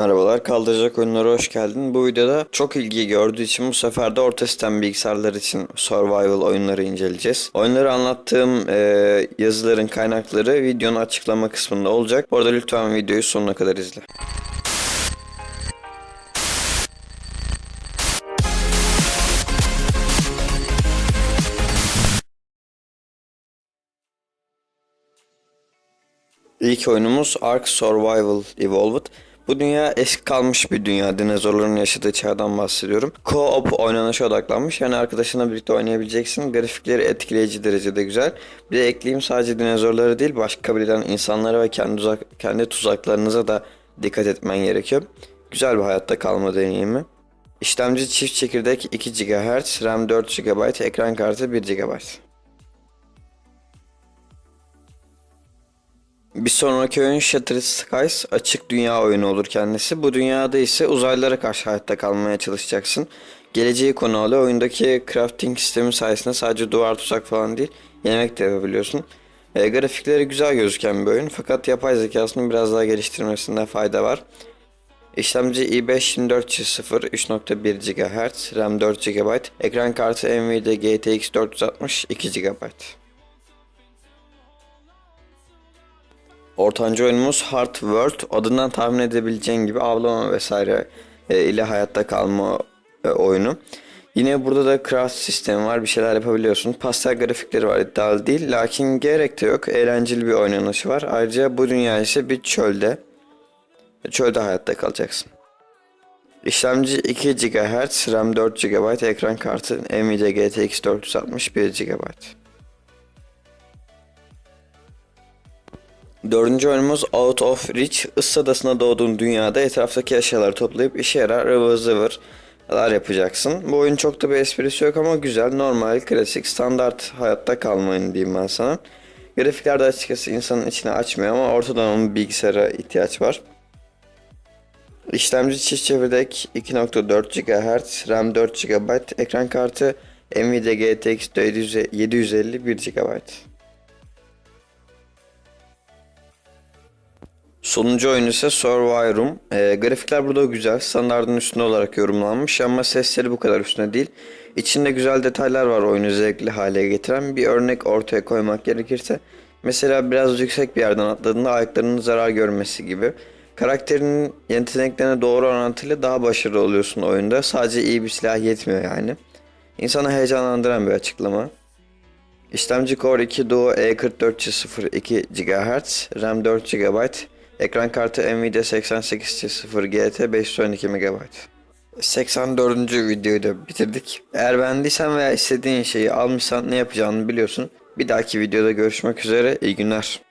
Merhabalar, Kaldıracak Oyunlara hoş geldin. Bu videoda çok ilgi gördüğü için bu sefer de orta sistem bilgisayarlar için survival oyunları inceleyeceğiz. Oyunları anlattığım e, yazıların kaynakları videonun açıklama kısmında olacak. Orada lütfen videoyu sonuna kadar izle. İlk oyunumuz Ark Survival Evolved. Bu dünya eski kalmış bir dünya. Dinozorların yaşadığı çağdan bahsediyorum. Co-op oynanışa odaklanmış. Yani arkadaşınla birlikte oynayabileceksin. Grafikleri etkileyici derecede güzel. Bir de ekleyeyim sadece dinozorları değil başka kabileden insanlara ve kendi, tuzak, kendi tuzaklarınıza da dikkat etmen gerekiyor. Güzel bir hayatta kalma deneyimi. İşlemci çift çekirdek 2 GHz, RAM 4 GB, ekran kartı 1 GB. Bir sonraki oyun Shattered Skies açık dünya oyunu olur kendisi. Bu dünyada ise uzaylılara karşı hayatta kalmaya çalışacaksın. Geleceği konu alıyor. Oyundaki crafting sistemi sayesinde sadece duvar tuzak falan değil yemek de yapabiliyorsun. E, grafikleri güzel gözüken bir oyun fakat yapay zekasını biraz daha geliştirmesinde fayda var. İşlemci i5 2400 3.1 GHz, RAM 4 GB, ekran kartı Nvidia GTX 460 2 GB. Ortanca oyunumuz Hard World. Adından tahmin edebileceğin gibi avlama vesaire e, ile hayatta kalma e, oyunu. Yine burada da craft sistemi var. Bir şeyler yapabiliyorsun. Pastel grafikleri var. iddialı değil. Lakin gerek de yok. Eğlenceli bir oynanışı var. Ayrıca bu dünya ise bir çölde. Çölde hayatta kalacaksın. İşlemci 2 GHz, RAM 4 GB, ekran kartı Nvidia GTX 460 1 GB. Dördüncü oyunumuz Out of Reach. Issız adasına doğduğun dünyada etraftaki eşyaları toplayıp işe yarar ıvır zıvırlar yapacaksın. Bu oyun çok da bir esprisi yok ama güzel, normal, klasik, standart hayatta kalma oyunu diyeyim ben sana. Grafikler de açıkçası insanın içine açmıyor ama ortadan onun bilgisayara ihtiyaç var. İşlemci çift çevirdek 2.4 GHz, RAM 4 GB, ekran kartı Nvidia GTX 750 1 GB. Sonuncu oyun ise Survivor'um. E, grafikler burada güzel. Standartın üstünde olarak yorumlanmış ama sesleri bu kadar üstüne değil. İçinde güzel detaylar var oyunu zevkli hale getiren. Bir örnek ortaya koymak gerekirse. Mesela biraz yüksek bir yerden atladığında ayaklarının zarar görmesi gibi. Karakterinin yeteneklerine doğru orantıyla daha başarılı oluyorsun oyunda. Sadece iyi bir silah yetmiyor yani. İnsanı heyecanlandıran bir açıklama. İşlemci Core 2 Duo E4402 GHz, RAM 4 GB, ekran kartı Nvidia 8800 GT 512 MB. 84. videoyu da bitirdik. Eğer beğendiysen veya istediğin şeyi almışsan ne yapacağını biliyorsun. Bir dahaki videoda görüşmek üzere. İyi günler.